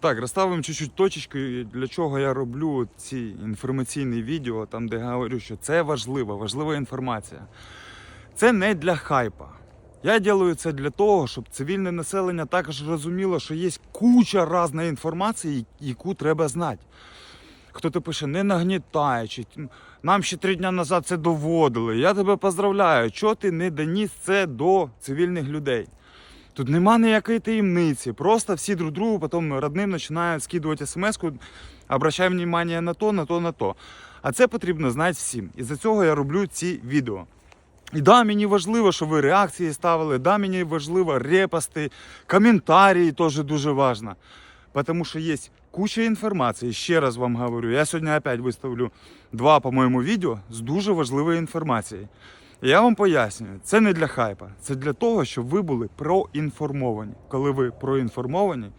Так, розставимо чуть-чуть точечки, для чого я роблю ці інформаційні відео, там де говорю, що це важливо, важлива інформація. Це не для хайпа. Я роблю це для того, щоб цивільне населення також розуміло, що є куча різної інформації, яку треба знати. Хто-то пише, не нагнітаючи. Нам ще три дні назад це доводили. Я тебе поздравляю, чого ти не доніс це до цивільних людей. Тут нема ніякої таємниці. Просто всі друг другу потім родним починають скидувати смс-ку, обращай внимание на то, на то, на то. А це потрібно знати всім. І за цього я роблю ці відео. І да, мені важливо, що ви реакції ставили, да, мені важливо репости, коментарі теж дуже важливо. Тому що є куча інформації. Ще раз вам говорю, я сьогодні опять виставлю два, по-моєму, відео з дуже важливою інформацією. Я вам пояснюю, це не для хайпа, це для того, щоб ви були проінформовані. Коли ви проінформовані,